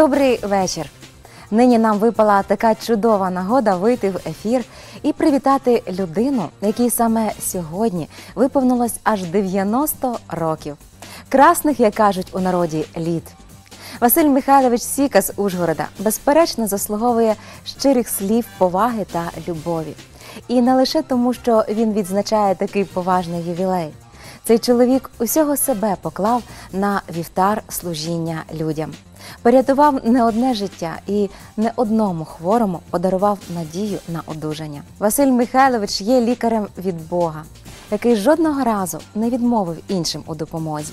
Добрий вечір. Нині нам випала така чудова нагода вийти в ефір і привітати людину, якій саме сьогодні виповнилось аж 90 років. Красних, як кажуть у народі, літ. Василь Михайлович Сіка з Ужгорода безперечно заслуговує щирих слів поваги та любові. І не лише тому, що він відзначає такий поважний ювілей. Цей чоловік усього себе поклав на вівтар служіння людям, порятував не одне життя і не одному хворому подарував надію на одужання. Василь Михайлович є лікарем від Бога, який жодного разу не відмовив іншим у допомозі.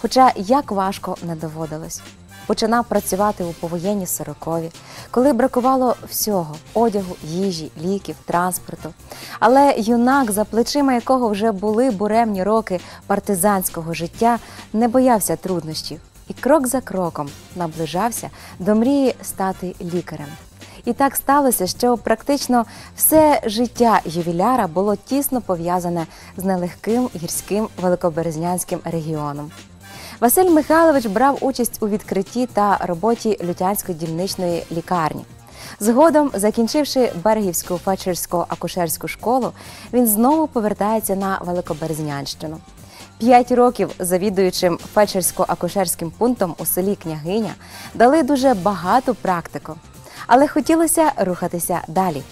Хоча як важко не доводилось. Починав працювати у повоєнні сорокові, коли бракувало всього одягу, їжі, ліків, транспорту. Але юнак, за плечима якого вже були буремні роки партизанського життя, не боявся труднощів і крок за кроком наближався до мрії стати лікарем. І так сталося, що практично все життя ювіляра було тісно пов'язане з нелегким гірським великоберезнянським регіоном. Василь Михайлович брав участь у відкритті та роботі Лютянської дільничної лікарні. Згодом, закінчивши Бергівську фельдшерсько акушерську школу, він знову повертається на Великоберезнянщину. П'ять років завідуючим фельдшерсько-акушерським пунктом у селі Княгиня дали дуже багату практику, але хотілося рухатися далі.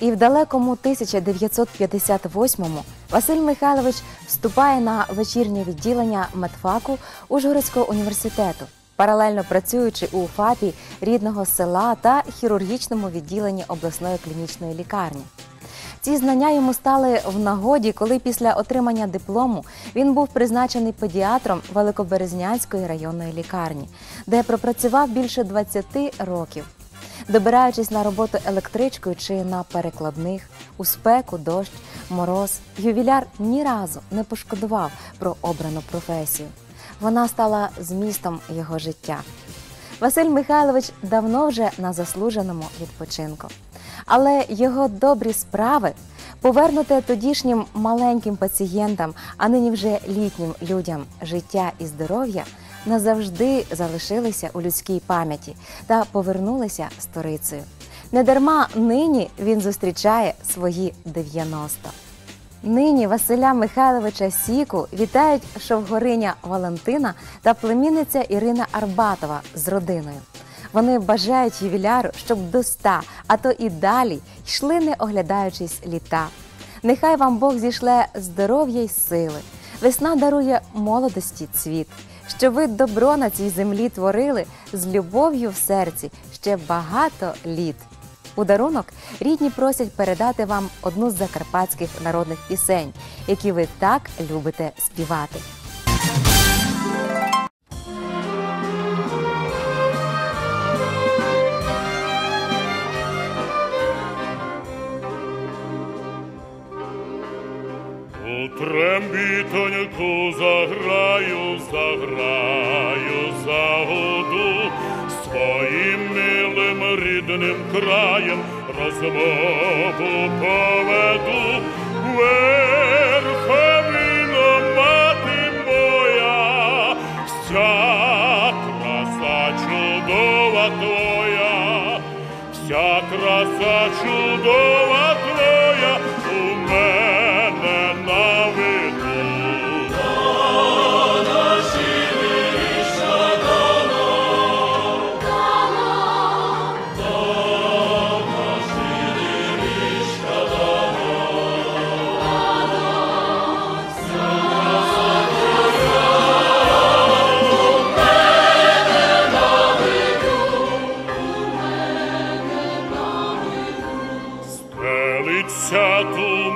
І в далекому 1958-му Василь Михайлович вступає на вечірнє відділення медфаку Ужгородського університету, паралельно працюючи у ФАПі рідного села та хірургічному відділенні обласної клінічної лікарні. Ці знання йому стали в нагоді, коли після отримання диплому він був призначений педіатром Великоберезнянської районної лікарні, де пропрацював більше 20 років. Добираючись на роботу електричкою чи на перекладних, у спеку, дощ, мороз, ювіляр ні разу не пошкодував про обрану професію. Вона стала змістом його життя. Василь Михайлович давно вже на заслуженому відпочинку, але його добрі справи повернуте тодішнім маленьким пацієнтам, а нині вже літнім людям життя і здоров'я назавжди залишилися у людській пам'яті та повернулися сторицею. Недарма нині він зустрічає свої 90. Нині Василя Михайловича Сіку вітають шовгориня Валентина та племінниця Ірина Арбатова з родиною. Вони бажають ювіляру, щоб до ста, а то і далі йшли, не оглядаючись літа. Нехай вам Бог зішле здоров'я й сили. Весна дарує молодості цвіт, що ви добро на цій землі творили з любов'ю в серці ще багато літ. У дарунок рідні просять передати вам одну з закарпатських народних пісень, які ви так любите співати. Трембітоньку заграю, заграю, загуду своїм милим рідним краєм розмову поведу.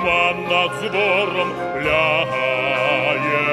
Туман над збором лягає.